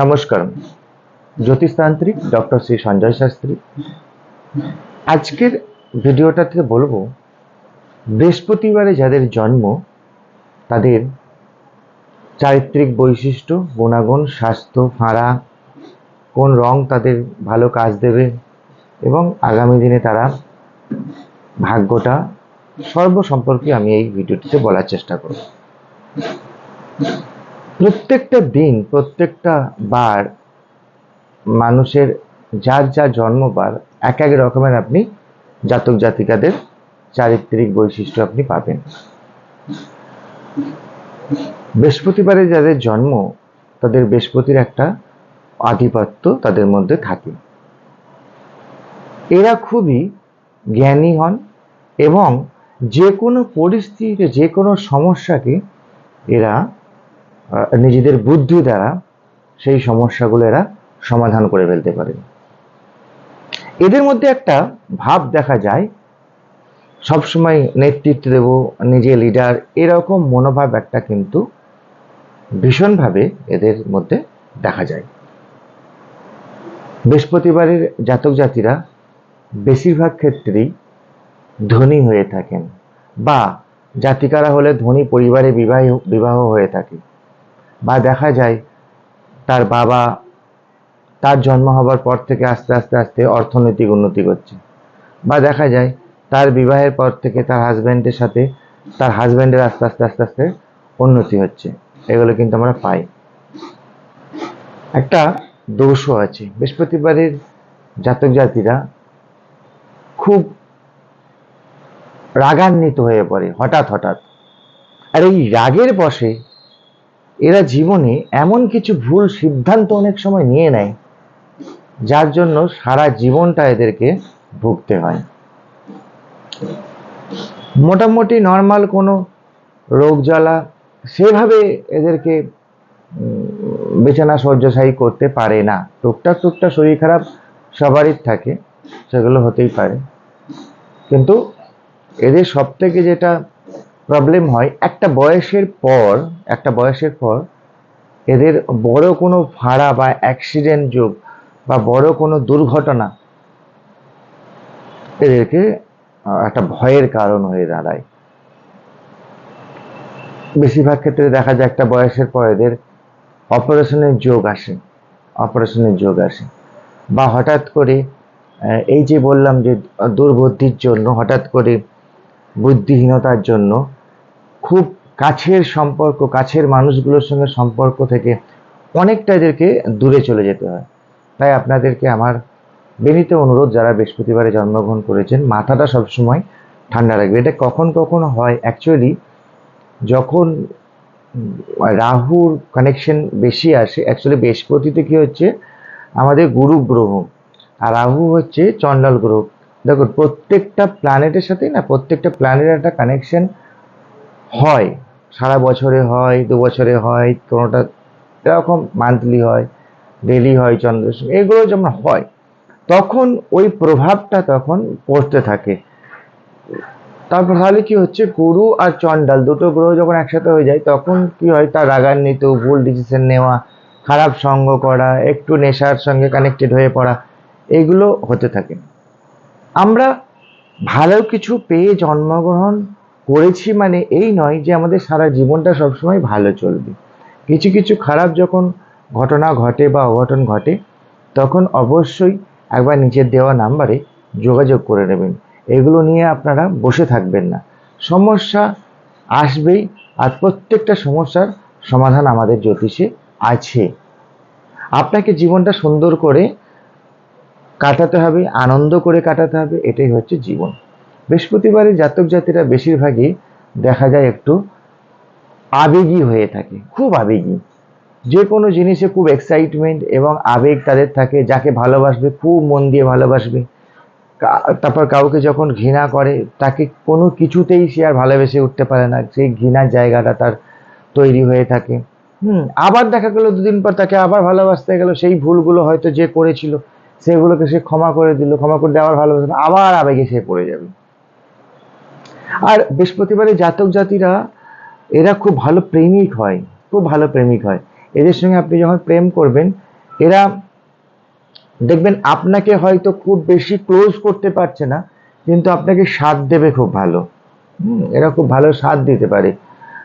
নমস্কার, জ্যোতিষতান্ত্রিক ডক্টর শ্রী সঞ্জয় শাস্ত্রী। আজকের ভিডিওটা থেকে বলব, বৃহস্পতিবারে যাদের জন্ম, তাদের চারিত্রিক বৈশিষ্ট্য, গুণাগুণ, স্বাস্থ্য, ফাঁড়া, কোন রং তাদের ভালো কাজ দেবে এবং আগামী দিনে তারা ভাগ্যটা সর্ব সম্পর্কে আমি এই ভিডিওটিতে বলার চেষ্টা করব। প্রত্যেকটা দিন প্রত্যেকটা বার, মানুষের যার যা জন্মবার এক এক রকমের আপনি জাতক জাতিকাদের চারিত্রিক বৈশিষ্ট্য আপনি পাবেন। বৃহস্পতিবারে যাদের জন্ম, তাদের বৃহস্পতির একটা আধিপত্য তাদের মধ্যে থাকে। এরা খুবই জ্ঞানী হন এবং যে কোনো পরিস্থিতিতে, যে কোনো সমস্যাকে এরা নিজেদের বুদ্ধি দ্বারা সেই সমস্যাগুলো এরা সমাধান করে ফেলতে পারে। এদের মধ্যে একটা ভাব দেখা যায়, সবসময় নেতৃত্ব দেব, নিজে লিডার এরকম মনোভাব একটা কিন্তু ভীষণভাবে এদের মধ্যে দেখা যায়। বৃহস্পতিবারের জাতক জাতিরা বেশিরভাগ ক্ষেত্রেই ধনী হয়ে থাকেন বা জাতিকারা হলে ধনী পরিবারে বিবাহ বিবাহ হয়ে থাকে। বা দেখা যায় তার বাবা তার জন্ম হবার পর থেকে আস্তে আস্তে আস্তে অর্থনৈতিক উন্নতি করছে। বা দেখা যায় তার বিবাহের পর থেকে তার হাজব্যান্ডের সাথে তার হাজব্যান্ডের আস্তে আস্তে আস্তে আস্তে উন্নতি হচ্ছে। এগুলো কিন্তু আমরা পাই। একটা দোষও আছে। বৃহস্পতিবারের জাতক জাতিরা খুব রাগান্বিত হয়ে পড়ে হঠাৎ হঠাৎ। আর এই রাগের বসে এরা জীবনে এমন কিছু ভুল সিদ্ধান্ত অনেক সময় নিয়ে নেয়, যার জন্য সারা জীবনটা এদেরকে ভুগতে হয়। মোটামুটি নর্মাল কোনো রোগ জ্বালা সেভাবে এদেরকে বিছানা শয্যাশায়ী করতে পারে না। টুকটাক টুকটাক শরীর খারাপ সবারই থাকে, সেগুলো হতেই পারে। কিন্তু এদের সব থেকে যেটা প্রবলেম হয়, একটা বয়সের পর, একটা বয়সের পর এদের বড় কোনো ভাড়া বা অ্যাক্সিডেন্ট যোগ বা বড় কোনো দুর্ঘটনা এদেরকে একটা ভয়ের কারণ হয়ে দাঁড়ায়। বেশিরভাগ ক্ষেত্রে দেখা যায় একটা বয়সের পর এদের অপারেশনের যোগ আসে অপারেশনের যোগ আসে। বা হঠাৎ করে এই যে বললাম যে দুর্বুদ্ধির জন্য, হঠাৎ করে বুদ্ধিহীনতার জন্য খুব কাছের সম্পর্ক, কাছের মানুষগুলোর সঙ্গে সম্পর্ক থেকে অনেকটা এদেরকে দূরে চলে যেতে হয়। তাই আপনাদেরকে আমার বিনীত অনুরোধ, যারা বৃহস্পতিবারে জন্মগ্রহণ করেছেন, মাথাটা সবসময় ঠান্ডা রাখবে। এটা কখন কখন হয়? অ্যাকচুয়ালি যখন রাহুর কানেকশন বেশি আসে অ্যাকচুয়ালি বৃহস্পতিতে কি হচ্ছে? আমাদের গুরু গ্রহ, আর রাহু হচ্ছে চণ্ডাল গ্রহ। দেখুন, প্রত্যেকটা প্ল্যানেটের সাথেই না, প্রত্যেকটা প্ল্যানেটের একটা কানেকশন হয়। সারা বছরে হয়, দু বছরে হয়, কোনোটা এরকম মান্থলি হয় ডেলি হয় চন্দ্রের এগুলো যেমন হয়, তখন ওই প্রভাবটা তখন পড়তে থাকে। তারপর তাহলে কি হচ্ছে গুরু আর চণ্ডাল দুটো গ্রহ যখন একসাথে হয়ে যায়, তখন কি হয়, তার রাগান্বিত, ভুল ডিসিশন নেওয়া, খারাপ সঙ্গ করা, একটু নেশার সঙ্গে কানেক্টেড হয়ে পড়া, এগুলো হতে থাকে। আমরা ভালো কিছু পেয়ে জন্মগ্রহণ করেছি মানে এই নয় যে আমাদের সারা জীবনটা সবসময় ভালো চলবে। কিছু কিছু খারাপ যখন ঘটনা ঘটে বা অঘটন ঘটে, তখন অবশ্যই একবার নিচের দেওয়া নাম্বারে যোগাযোগ করে নেবেন। এগুলো নিয়ে আপনারা বসে থাকবেন না। সমস্যা আসবেই আর প্রত্যেকটা সমস্যার সমাধান আমাদের জ্যোতিষে আছে। আপনাকে জীবনটা সুন্দর করে কাটাতে হবে, আনন্দ করে কাটাতে হবে, এটাই হচ্ছে জীবন। বৃহস্পতিবারে জাতক জাতিরা বেশিরভাগই দেখা যায় একটু আবেগী হয়ে থাকে, খুব আবেগী। যে কোনো জিনিসে খুব এক্সাইটমেন্ট এবং আবেগ তাদের থাকে, যাকে ভালোবাসবে, খুব মন দিয়ে ভালোবাসবে। তারপর কাউকে যখন ঘৃণা করে, তাকে কোনো কিছুতেই সে আর ভালোবেসে উঠতে পারে না। সেই ঘৃণার জায়গাটা তার তৈরি হয়ে থাকে। হুম, আবার দেখা গেলো দুদিন পর তাকে আবার ভালোবাসতে গেল, সেই ভুলগুলো হয়তো যে করেছিল, সেগুলোকে সে ক্ষমা করে দিল। ক্ষমা করে আবার ভালোবাসে আবার আবেগে সে পড়ে যাবে। আর বৃহস্পতিবারে জাতক জাতিরা, এরা খুব ভালো প্রেমিক হয়, খুব ভালো প্রেমিক হয়। এদের সঙ্গে আপনি যখন প্রেম করবেন, এরা দেখবেন আপনাকে হয়তো খুব বেশি ক্লোজ করতে পারছে না, কিন্তু আপনাকে সাথ দেবে খুব ভালো। এরা খুব ভালো সাথ দিতে পারে।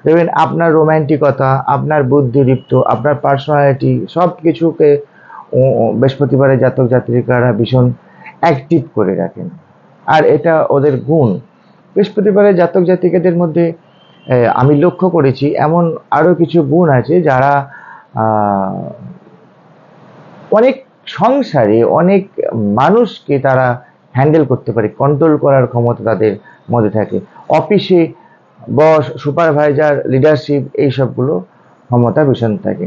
দেখবেন আপনার রোম্যান্টিকতা আপনার বুদ্ধিদীপ্ত, আপনার পার্সোনালিটি সব কিছুকে বৃহস্পতিবারের জাতক জাতিকারা ভীষণ অ্যাক্টিভ করে রাখেন। আর এটা ওদের গুণ। বৃহস্পতিবারের জাতক জাতিকাদের মধ্যে আমি লক্ষ্য করেছি এমন আরও কিছু গুণ আছে যারা অনেক সংসারে অনেক মানুষকে তারা হ্যান্ডেল করতে পারে, কন্ট্রোল করার ক্ষমতা তাদের মধ্যে থাকে। অফিসে বস, সুপারভাইজার, লিডারশিপ এইসবগুলো ক্ষমতা ভীষণ থাকে।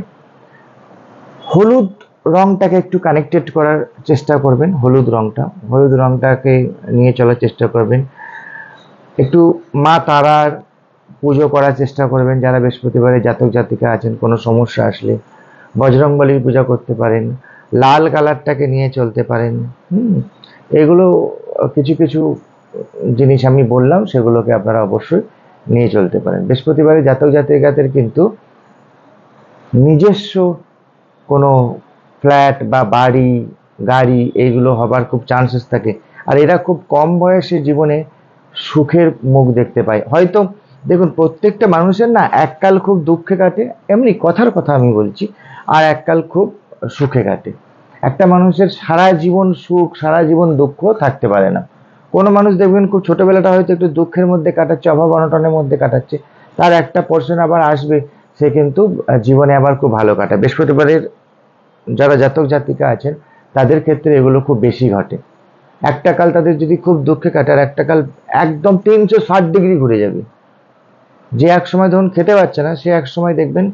হলুদ রংটাকে একটু কানেক্টেড করার চেষ্টা করবেন, হলুদ রংটা। হলুদ রংটাকে নিয়ে চলার চেষ্টা করবেন। একটু মা তারার পুজো করার চেষ্টা করবেন, যারা বৃহস্পতিবারে জাতক জাতিকা আছেন, কোনো সমস্যা আসলে। বজরংবলীর পূজা করতে পারেন, লাল কালারটাকে নিয়ে চলতে পারেন, হুম। এগুলো কিছু কিছু জিনিস আমি বললাম, সেগুলোকে আপনারা অবশ্যই নিয়ে চলতে পারেন। বৃহস্পতিবারে জাতক জাতিকাদের কিন্তু নিজস্ব কোনো ফ্ল্যাট বা বাড়ি, গাড়ি এইগুলো হবার খুব চান্সেস থাকে। আর এরা খুব কম বয়সে জীবনে সুখের মুখ দেখতে পায় হয়তো দেখুন, প্রত্যেকটা মানুষের না এককাল খুব দুঃখে কাটে, এমনি কথার কথা আমি বলছি, আর এককাল খুব সুখে কাটে। একটা মানুষের সারা জীবন সুখ, সারা জীবন দুঃখ থাকতে পারে না। কোনো মানুষ দেখবেন খুব ছোটবেলাটা হয়তো একটু দুঃখের মধ্যে কাটাচ্ছে, অভাব অনটনের মধ্যে কাটাচ্ছে, তার একটা পোর্শন আবার আসবে, সে কিন্তু জীবনে আবার খুব ভালো কাটায় বৃহস্পতিবারের যারা জাতক জাতিকা আছেন, তাদের ক্ষেত্রে এগুলো খুব বেশি ঘটে। একটা কাল তাদের যদি খুব দুঃখে কাটার একটা কাল একদম তিনশো ষাট ডিগ্রি ঘুরে যাবে। যে এক সময় ধরুন খেতে পারছে না, সে এক সময় দেখবেন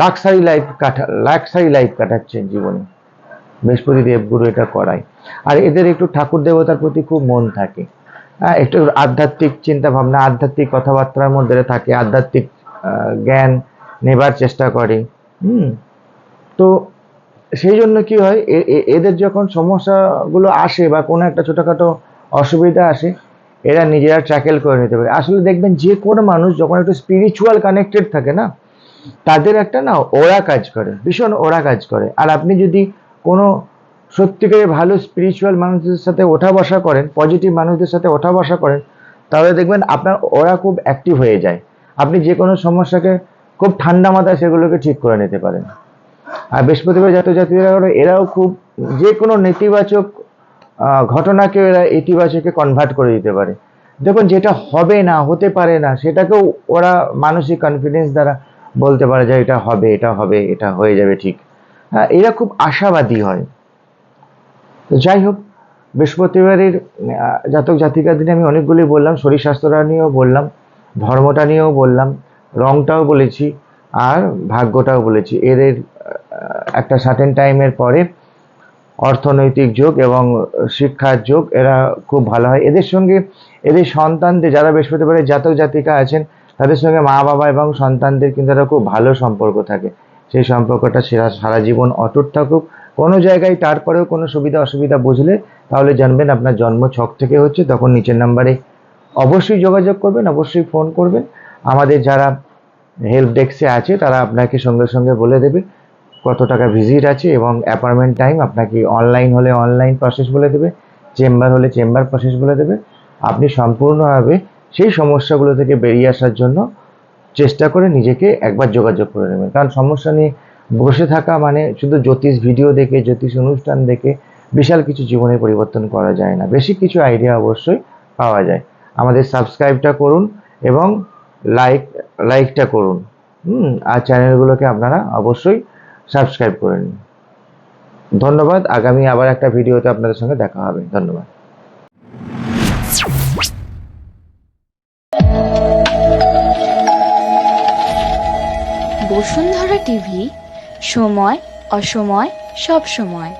লাক্সারি লাইফ কাটা লাক্সারি লাইফ কাটাচ্ছে জীবনে। বৃহস্পতি দেবগুরু এটা করায়। আর এদের একটু ঠাকুর দেবতার প্রতি খুব মন থাকে। হ্যাঁ একটু আধ্যাত্মিক চিন্তা ভাবনা, আধ্যাত্মিক কথাবার্তার মধ্যে থাকে, আধ্যাত্মিক জ্ঞান নেবার চেষ্টা করে। হুম, তো সেই জন্য কি হয় এদের যখন সমস্যাগুলো আসে বা কোনো একটা ছোটোখাটো অসুবিধা আসে, এরা নিজেরা ট্র্যাকেল করে নিতে পারে। আসলে দেখবেন যে কোনো মানুষ যখন একটু স্পিরিচুয়াল কানেক্টেড থাকে না, তাদের একটা না ওরা কাজ করে, ভীষণ ওরা কাজ করে। আর আপনি যদি কোনো সত্যিকারের ভালো স্পিরিচুয়াল মানুষদের সাথে ওঠা বসা করেন পজিটিভ মানুষদের সাথে ওঠা বসা করেন, তাহলে দেখবেন আপনার ওরা খুব অ্যাক্টিভ হয়ে যায়। আপনি যে কোনো সমস্যাকে খুব ঠান্ডা মাথায় সেগুলোকে ঠিক করে নিতে পারেন। আর বৃহস্পতিবার জাতীয় জাতিরা এরাও খুব যে কোনো নেতিবাচক ঘটনাকে এরা ইতিবাচকে কনভার্ট করে দিতে পারে। দেখুন, যেটা হবে না, হতে পারে না, সেটাকেও ওরা মানসিক কনফিডেন্স দ্বারা বলতে পারে যে এটা হবে এটা হবে, এটা হয়ে যাবে ঠিক। হ্যাঁ এরা খুব আশাবাদী হয়। তো যাই হোক, বৃহস্পতিবারের জাতক জাতিকার দিনে আমি অনেকগুলি বললাম, শরীর স্বাস্থ্যটা নিয়েও বললাম, ধর্মটা নিয়েও বললাম, রংটাও বলেছি, আর ভাগ্যটাও বলেছি। এদের একটা সার্টেন টাইমের পরে অর্থনৈতিক যোগ এবং শিক্ষার যোগ এরা খুব ভালো হয়। এদের সঙ্গে এদের সন্তানদের যারা বৃহস্পতিবারে জাতক জাতিকা আছেন, তাদের সঙ্গে মা বাবা এবং সন্তানদের কিন্তু একটা খুব ভালো সম্পর্ক থাকে। সেই সম্পর্কটা সেরা সারা জীবন অটুট থাকুক। কোনো জায়গায় তারপরেও কোনো সুবিধা অসুবিধা বুঝলে তাহলে জানবেন আপনার জন্ম ছক থেকে হচ্ছে, তখন নিচের নাম্বারে অবশ্যই যোগাযোগ করবেন, অবশ্যই ফোন করবেন। আমাদের যারা হেল্প ডেস্কে আছে, তারা আপনাকে সঙ্গে সঙ্গে বলে দেবে। কত টাকা ভিজিট আছে এবং অ্যাপয়েন্টমেন্ট টাইম আপনাকে অনলাইন হলে অনলাইন প্রসেস বলে দেবে চেম্বার হলে চেম্বার প্রসেস বলে দেবে। আপনি সম্পূর্ণভাবে সেই সমস্যাগুলো থেকে বেরিয়ে আসার জন্য চেষ্টা করে নিজেকে একবার যোগাযোগ করে নেবেন। কারণ সমস্যা নিয়ে বসে থাকা মানে শুধু জ্যোতিষ ভিডিও দেখে, জ্যোতিষ অনুষ্ঠান দেখে বিশাল কিছু জীবনে পরিবর্তন করা যায় না। বেশি কিছু আইডিয়া অবশ্যই পাওয়া যায়। আমাদের সাবস্ক্রাইবটা করুন এবং লাইক লাইকটা করুন। হুম, আর চ্যানেলগুলোকে আপনারা অবশ্যই সাবস্ক্রাইব করে নিন। ধন্যবাদ। আগামী আবার একটা ভিডিওতে আপনাদের সঙ্গে দেখা হবে। ধন্যবাদ। বসুন্ধরা টিভি, সময়, অসময় সব সময়